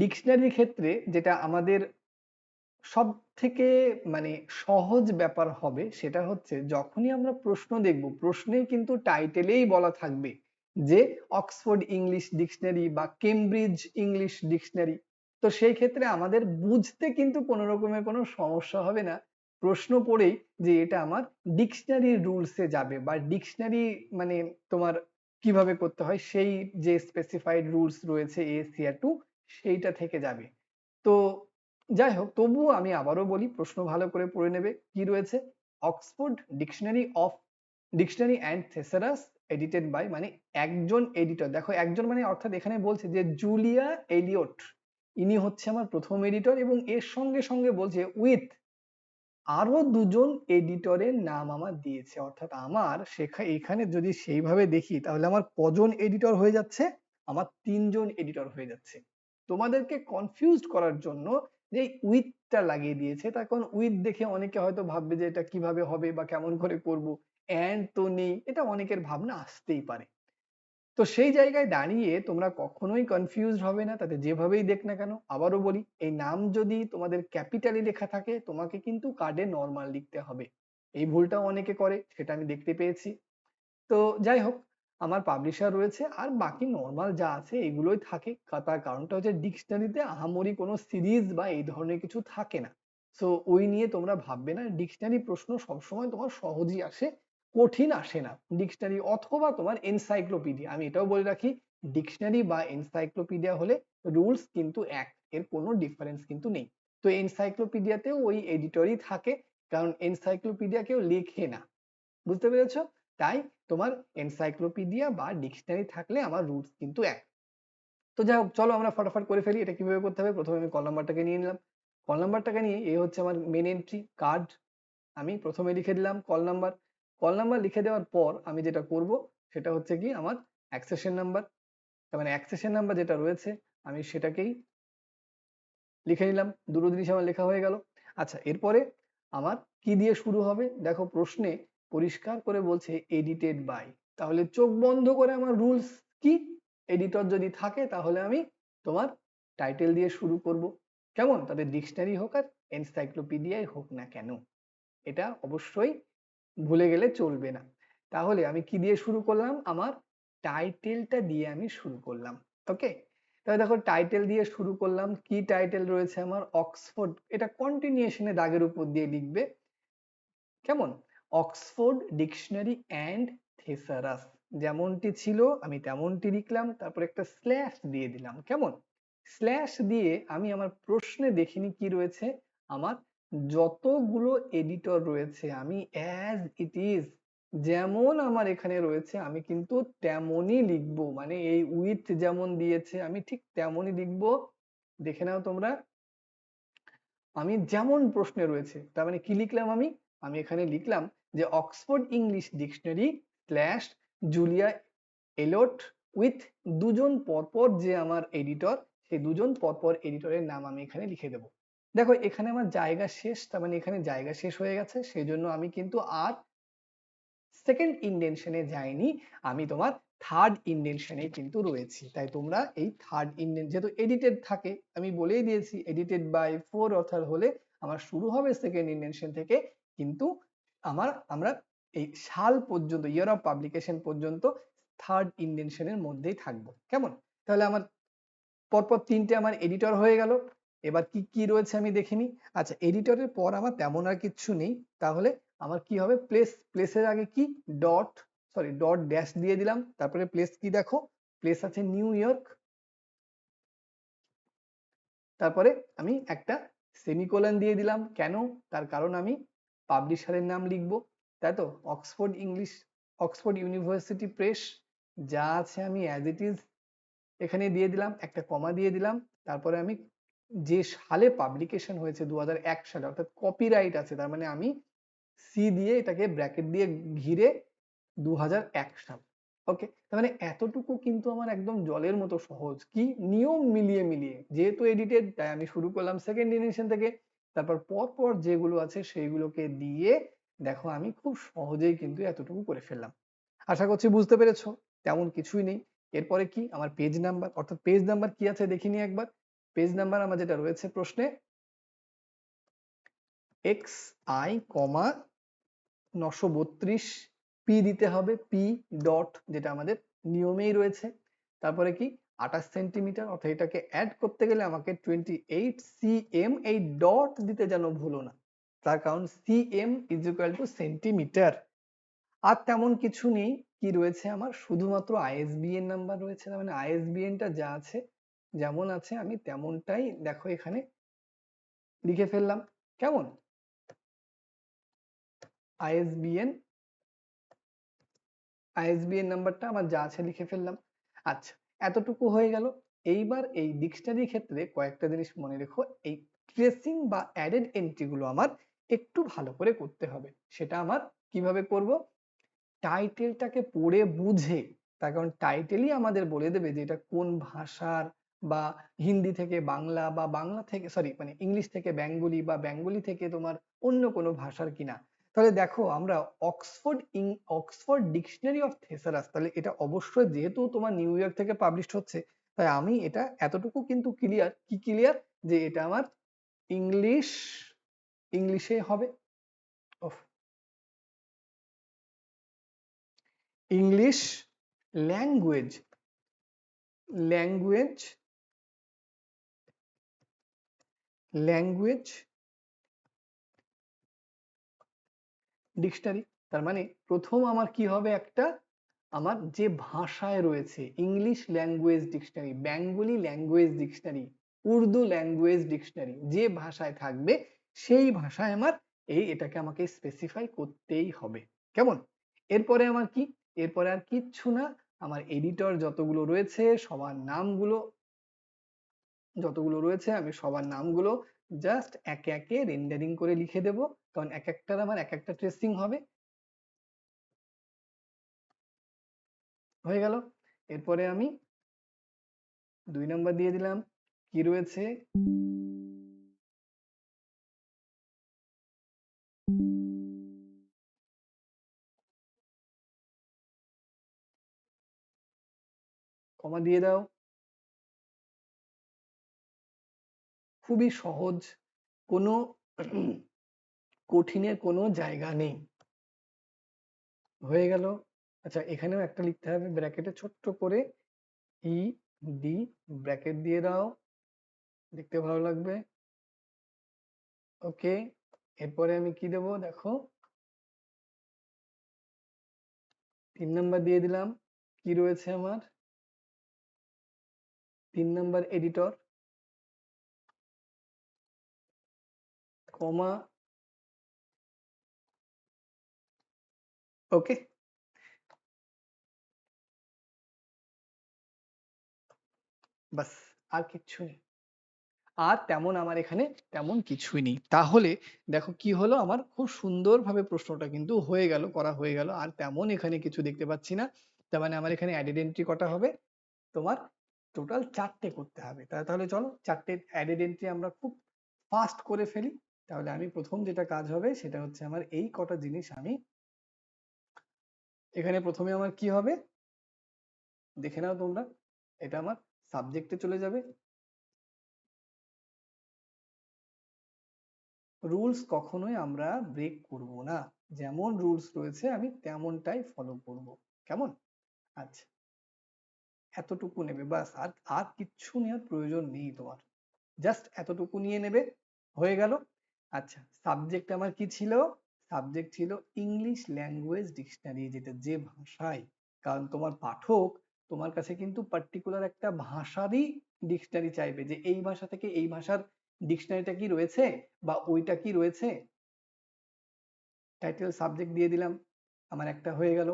ডিকশনারির ক্ষেত্রে যেটা আমাদের সব থেকে মানে সহজ ব্যাপার হবে সেটা হচ্ছে যখনই আমরা প্রশ্ন দেখব প্রশ্নেই কিন্তু টাইটেলেই বলা থাকবে যে অক্সফোর্ড ইংলিশ ডিকশনারি বা কেমব্রিজ ইংলিশ ডিকশনারি তো সেই ক্ষেত্রে আমাদের বুঝতে কিন্তু কোনো রকমের কোনো সমস্যা হবে না। প্রশ্ন পড়েই যে এটা আমার ডিকশনারি রুলসে যাবে বা ডিকশনারি মানে তোমার কীভাবে করতে হয়, সেই যে স্পেসিফাইড রুলস রয়েছে এ এসিআর টু সেইটা থেকে যাবে। তো যাই হোক, তবুও আমি আবারও বলি, প্রশ্ন ভালো করে পড়ে নেবে, কি রয়েছে? Oxford dictionary of, dictionary and thesaurus edited by মানে একজন এডিটর। দেখো, একজন মানে অর্থাৎ এখানে বলছে যে জুলিয়া এলিয়ট, ইনি হচ্ছে আমার প্রথম এডিটর এবং এর সঙ্গে সঙ্গে বলছে, উইথ আরও দুজন এডিটরের নাম আমার দিয়েছে। অর্থাৎ আমার শেখা, এখানে যদি সেইভাবে দেখি, তাহলে আমার কজন এডিটর হয়ে যাচ্ছে? আমার তিনজন এডিটর হয়ে যাচ্ছে। তোমাদেরকে কনফিউজড করার জন্য যে উইথটা লাগিয়ে দিয়েছে তার কারণ উইথ দেখে অনেকে হয়তো ভাববে যে এটা কীভাবে হবে বা কেমন করে করব অ্যান্ড তো নেই, এটা অনেকের ভাবনা আসতেই পারে। তো সেই জায়গায় দাঁড়িয়ে তোমরা কখনোই কনফিউজ হবে না, তাতে যেভাবেই দেখ না কেন, আবারও বলি, এই নাম যদি তোমাদের ক্যাপিটালি লেখা থাকে, তোমাকে কিন্তু কার্ডে নর্মাল লিখতে হবে। এই ভুলটাও অনেকে করে, সেটা আমি দেখতে পেয়েছি। তো যাই হোক আমার পাবলিশার রয়েছে আর বাকি নর্মাল যা আছে এগুলোই থাকে। তার কারণটা হচ্ছে ডিকশনারিতে আহামরি কোনো সিরিজ বা এই ধরনের কিছু থাকে না। সো ওই নিয়ে তোমরা ভাববে না। ডিকশনারি প্রশ্ন সবসময় তোমার সহজই আসে, কঠিন আসে না। ডিকশনারি অথবা তোমার এনসাইক্লোপিডিয়া আমি এটাও বলে রাখি ডিকশনারি বা এনসাইক্লোপিডিয়া হলে রুলস কিন্তু এক, এর কোনো ডিফারেন্স কিন্তু নেই। তো এনসাইক্লোপিডিয়াতেও ওই এডিটরই থাকে, কারণ এনসাইক্লোপিডিয়া কেউ লেখে না। বুঝতে পেরেছ? তাই তোমার এনসাইক্লোপিডিয়া বা ডিকশনারি থাকলে আমার রুলস কিন্তু এক। তো যাই হোক, চলো আমরা ফটাফট করে ফেলি, এটা কীভাবে করতে হবে? প্রথমে আমি কল নাম্বারটাকে নিয়ে নিলাম। কল নাম্বারটাকে নিয়ে এই হচ্ছে আমার মেন এন্ট্রি কার্ড আমি প্রথমে লিখে দিলাম কল নাম্বার কল নাম্বার লিখে দেওয়ার পর আমি যেটা করব, সেটা হচ্ছে কি আমার অ্যাক্সেশন নাম্বার তার মানে অ্যাক্সেশন নাম্বার যেটা রয়েছে, আমি সেটাকেই লিখে নিলাম। দুটো জিনিস আমার লেখা হয়ে গেল। আচ্ছা এরপরে আমার কি দিয়ে শুরু হবে? দেখো প্রশ্নে পরিষ্কার করে বলছে এডিটেড বাই তাহলে চোখ বন্ধ করে আমার রুলস কি? এডিটর যদি থাকে, তাহলে আমি তোমার টাইটেল দিয়ে শুরু করব। কেমন? তাদের ডিকশনারি হোক আর এনসাইক্লোপিডিয়াই হোক না কেন, এটা অবশ্যই ভুলে গেলে চলবে না। তাহলে আমি কি দিয়ে শুরু করলাম? আমার টাইটেলটা দিয়ে আমি শুরু করলাম। ওকে তাহলে দেখো টাইটেল দিয়ে শুরু করলাম। কি টাইটেল রয়েছে আমার? অক্সফোর্ড এটা কন্টিনিউশনে দাগের উপর দিয়ে লিখবে। কেমন? Oxford dictionary and thesaurus. যেমনটি ছিল, আমি তেমনটি লিখলাম, তারপর একটা স্ল্যাশ দিয়ে দিলাম। কেমন? স্ল্যাশ দিয়ে আমি আমার প্রশ্নে দেখিনি কি রয়েছে, আমার যতগুলো এডিটর রয়েছে, আমি অ্যাজ ইট ইজ যেমন আমার এখানে রয়েছে, আমি কিন্তু তেমনই লিখব। মানে এই উইথ যেমন দিয়েছে, আমি ঠিক তেমনই লিখব। দেখে নাও তোমরা। আমি যেমন প্রশ্নে রয়েছে, তার মানে কি লিখলাম আমি? আমি এখানে লিখলাম যে Oxford English dictionary slash Julia Elliott with দুজন পরপর যে আমার এডিটর, সেই দুজন পরপর এডিটরের নাম আমি এখানে লিখে দেব। দেখো, এখানে আমার জায়গা শেষ, তার মানে এখানে জায়গা শেষ হয়ে গেছে, সেই জন্য আমি কিন্তু আর সেকেন্ড ইন্ডেনশনে যাইনি, আমি তোমার থার্ড ইন্ডেনশনে কিন্তু রয়েছি। তাই তোমরা এই থার্ড ইন্ডেন যেহেতু এডিটেড থাকে, আমি বলেই দিয়েছি এডিটেড বাই ফোর অর্থাৎ হলে আমার শুরু হবে সেকেন্ড ইন্ডেনশন থেকে, কিন্তু আমার, আমরা এই সাল পর্যন্ত ইয়ার অফ পাবলিকেশন পর্যন্ত থার্ড ইন্ডেনশনের মধ্যেই থাকব। কেমন? তাহলে আমার পরপর তিনটে আমার এডিটর হয়ে গেল। এবার কি কি রয়েছে আমি দেখিনি আচ্ছা এডিটরের পর আমার তেমন আর কিচ্ছু নেই। তাহলে আমার কি হবে? প্লেস প্লেসের আগে কি? ডট সরি ডট ড্যাশ দিয়ে দিলাম। তারপরে প্লেস কি দেখো? প্লেস আছে নিউ ইয়র্ক তারপরে আমি একটা সেমিকোলন দিয়ে দিলাম। কেন? তার কারণ আমি পাবলিশারের নাম লিখব, তাই তো? Oxford English Oxford University Press যা আছে আমি অ্যাজ ইট ইজ এখানে দিয়ে দিলাম, একটা কমা দিয়ে দিলাম, তারপরে আমি যে সালে পাবলিকেশন হয়েছে দু সালে, অর্থাৎ কপিরাইট আছে, তার মানে আমি সি দিয়ে এটাকে ব্র্যাকেট দিয়ে ঘিরে দু হাজার এক সাল। ওকে তার মানে এতটুকু কিন্তু আমার একদম জলের মতো সহজ। কি? নিয়ম মিলিয়ে মিলিয়ে। যেহেতু এডিটেড তাই আমি শুরু করলাম সেকেন্ড জেনারেশন থেকে। তারপর পর পর যেগুলো আছে সেইগুলোকে দিয়ে দেখো আমি খুব সহজেই কিন্তু এতটুকু করে ফেললাম। আশা করছি বুঝতে পেরেছ, তেমন কিছুই নেই। এরপরে কি? আমার পেজ নাম্বার অর্থাৎ পেজ নাম্বার কি আছে দেখিনি একবার। পেজ নাম্বার আমার যেটা রয়েছে প্রশ্নে এক্স আই কমা নশো বত্রিশ পি দিতে হবে পি ডট যেটা আমাদের নিয়মেই রয়েছে। তারপরে কি? আঠাশ সেন্টিমিটার, অর্থাৎ এটাকে অ্যাড করতে গেলে আমাকে টোয়েন্টি এইট সিএম এই ডট দিতে যেন ভুলো না। তার কারণ CM is equal to centimetre আর তেমন কিছু নেই, কি রয়েছে আমার? শুধুমাত্র আইএসবিএন নাম্বার রয়েছে মানে আইএসবিএন টা যা আছে, যেমন আছে, আমি তেমনটাই দেখো এখানে লিখে ফেললাম। কেমন? আইএসবিএন আইএসবিএন নাম্বারটা আমার যা আছে লিখে ফেললাম। আচ্ছা এতটুকু হয়ে গেল। এইবার এই ডিকশনারি ক্ষেত্রে কয়েকটা জিনিস মনে রেখো। এই ট্রেসিং বা অ্যাডেড এন্ট্রি গুলো আমার একটু ভালো করে করতে হবে। সেটা আমার কীভাবে করব? টাইটেলটাকে পড়ে বুঝে, তার কারণ টাইটেলই আমাদের বলে দেবে যে এটা কোন ভাষার বা হিন্দি থেকে বাংলা বা বাংলা থেকে সরি মানে ইংলিশ থেকে বেঙ্গলি বা বেঙ্গলি থেকে তোমার অন্য কোনো ভাষার কিনা। তাহলে দেখো আমরা অক্সফোর্ড ইং, অক্সফোর্ড ডিকশনারি অফ থেসারাস, তাহলে এটা অবশ্যই যেহেতু তোমার নিউ ইয়র্ক থেকে পাবলিশ হচ্ছে, তাই আমি এটা এতটুকু কিন্তু ক্লিয়ার কি ক্লিয়ার যে এটা আমার ইংলিশ ইংলিশে হবে। English language language language dictionary তার মানে প্রথম আমার কি হবে একটা? আমার যে ভাষায় রয়েছে English language dictionary Bengali language dictionary Urdu language dictionary যে ভাষায় থাকবে, সেই ভাষায় আমার এই এটাকে আমাকে স্পেসিফাই করতেই হবে। কেমন? এরপরে আমার কি? এরপরে আর কিচ্ছু না, আমার এডিটর যতগুলো রয়েছে, সবার নামগুলো, যতগুলো রয়েছে, আমি সবার নামগুলো জাস্ট একে একে রেন্ডারিং করে লিখে দেব, কারণ এক একটার আমার এক একটা ট্রেসিং হবে। হয়ে গেল। এরপরে আমি দুই নাম্বার দিয়ে দিলাম, কি রয়েছে? কমা দিয়ে দাও। খুবই সহজ। কোনো কঠিনের কোনো জায়গা নেই। হয়ে গেল। আচ্ছা এখানেও একটা লিখতে হবে ব্র্যাকেটে ছোট্ট করে ই ডি ব্র্যাকেট দিয়ে দাও। দেখতে ভালো লাগবে। ওকে এরপরে আমি কি দেব? দেখো। তিন নাম্বার দিয়ে দিলাম। কি রয়েছে আমার? তিন নাম্বার এডিটর কমা ওকে বাস, আর কিচ্ছু নেই। আর তেমন আমার এখানে তেমন কিছুই নেই। তাহলে দেখো কি হলো? আমার খুব সুন্দরভাবে প্রশ্নটা কিন্তু হয়ে গেল, করা হয়ে গেল। আর তেমন এখানে কিছু দেখতে পাচ্ছি না। তার মানে আমার এখানে অ্যাডেড এন্ট্রি কটা হবে? তোমার টোটাল চারটে করতে হবে। তাহলে চলো, চারটে অ্যাডেড এন্ট্রি আমরা খুব ফাস্ট করে ফেলি। তাহলে আমি প্রথম যেটা কাজ হবে সেটা হচ্ছে আমার এই কটা জিনিস আমি এখানে প্রথমে আমার কি হবে? দেখে নাও তোমরা, এটা আমার সাবজেক্টে চলে যাবে। রুলস কখনোই আমরা ব্রেক করব না। যেমন রুলস রয়েছে, আমি তেমনটাই ফলো করব। কেমন? আচ্ছা। এতটুকু নেবে, বাস আর আর কিচ্ছু নেওয়ার প্রয়োজন নেই তোমার। জাস্ট এতটুকু নিয়ে নেবে, হয়ে গেল। আচ্ছা সাবজেক্ট আমার কি ছিল? সাবজেক্ট ছিল ইংলিশ ল্যাঙ্গুয়েজ ডিকশনারি যেটা যে ভাষায়। কারণ তোমার পাঠক তোমার কাছে কিন্তু পার্টিকুলার একটা ভাষারই ডিকশনারি চাইবে যে এই ভাষা থেকে এই ভাষার ডিকশনারিটা কি রয়েছে বা ওইটা কি রয়েছে? টাইটেল সাবজেক্ট দিয়ে দিলাম, আমার একটা হয়ে গেল।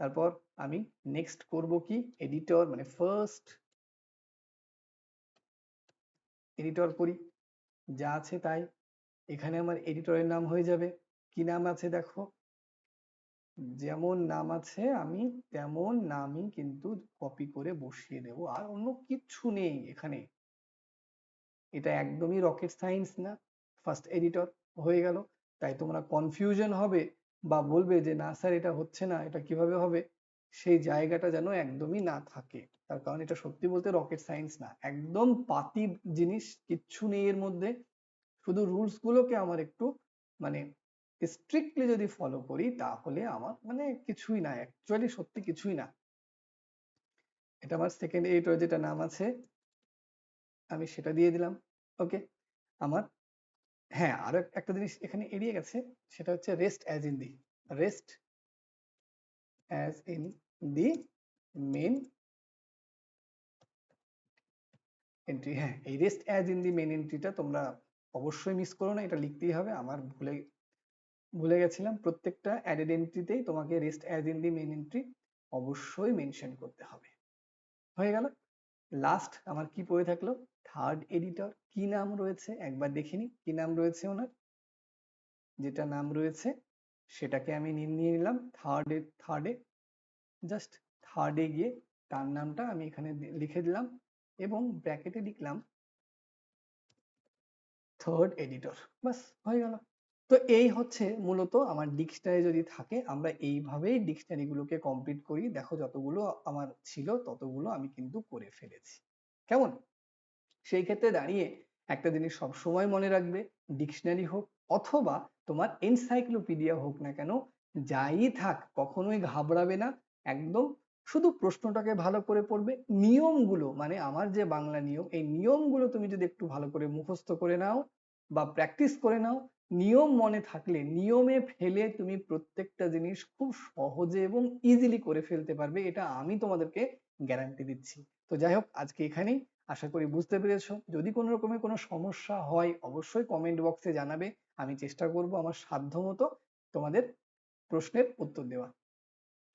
তারপর আমি নেক্সট করব কি? এডিটর মানে ফার্স্ট এডিটর করি। যা আছে তাই। এখানে আমার এডিটরের নাম হয়ে যাবে। কি নাম আছে দেখো? যেমন নাম আছে, আমি তেমন নামই কিন্তু কপি করে বসিয়ে দেব। আর অন্য কিচ্ছু নেই এখানে। এটা একদমই রকেট সায়েন্স না। ফার্স্ট এডিটর হয়ে গেল। তাই তোমরা কনফিউশন হবে বা বলবে যে, না স্যার, এটা হচ্ছে না। এটা কীভাবে হবে? সেই জায়গাটা যেন একদমই না থাকে। তার কারণ এটা সত্যি বলতে রকেট সায়েন্স না। একদম পাতি জিনিস কিচ্ছু নেই এর মধ্যে। শুধু রুলস গুলোকে আমার একটু মানে স্ট্রিক্টলি যদি ফলো করি তাহলে আমার মানে কিছুই না অ্যাকচুয়ালি সত্যি কিছুই না। এটা আমার সেকেন্ড এডিটর যেটা নাম আছে, আমি সেটা দিয়ে দিলাম ওকে আমার হ্যাঁ আরও একটা জিনিস এখানে এড়িয়ে গেছে, সেটা হচ্ছে rest as in the rest as in the main entry হ্যাঁ এই rest as in the main এন্ট্রিটা তোমরা অবশ্যই মিস করো না, এটা লিখতেই হবে। আমার ভুলে ভুলে গেছিলাম, প্রত্যেকটা অ্যাডেড এন্ট্রিতেই তোমাকে rest as in the main entry অবশ্যই মেনশন করতে হবে। হয়ে গেল। লাস্ট আমার কি পড়ে থাকল? থার্ড এডিটর কি নাম রয়েছে? একবার দেখিনি কি নাম রয়েছে ওনার? যেটা নাম রয়েছে, সেটাকে আমি নিয়ে নিলাম। থার্ড থার্ডে জাস্ট থার্ডে গিয়ে তার নামটা আমি এখানে লিখে দিলাম। এবং ব্র্যাকেটে লিখলাম থার্ড এডিটর বাস হয়ে গেল। তো এই হচ্ছে মূলত আমার ডিকশনারি যদি থাকে, আমরা এইভাবেই ডিকশনারি গুলোকে কমপ্লিট করি। দেখো যতগুলো আমার ছিল, ততগুলো আমি কিন্তু করে ফেলেছি। কেমন? সেই ক্ষেত্রে দাঁড়িয়ে একটা জিনিস সব সময় মনে রাখবে ডিকশনারি হোক অথবা তোমার এনসাইক্লোপিডিয়া হোক না কেন, যাই থাক, কখনোই ঘাবড়াবে না। একদম শুধু প্রশ্নটাকে ভালো করে পড়বে। নিয়মগুলো মানে আমার যে বাংলা নিয়ম, এই নিয়মগুলো তুমি যদি একটু ভালো করে মুখস্থ করে নাও বা প্র্যাকটিস করে নাও, নিয়ম মনে থাকলে, নিয়মে ফেলে তুমি প্রত্যেকটা জিনিস খুব সহজে এবং ইজিলি করে ফেলতে পারবে, এটা আমি তোমাদেরকে গ্যারান্টি দিচ্ছি। তো যাই হোক, আজকে এখানেই। আশা করি বুঝতে পেরেছ। যদি কোনো রকমের কোনো সমস্যা হয়, অবশ্যই কমেন্ট বক্সে জানাবে। আমি চেষ্টা করব আমার সাধ্য মতো তোমাদের প্রশ্নের উত্তর দেওয়া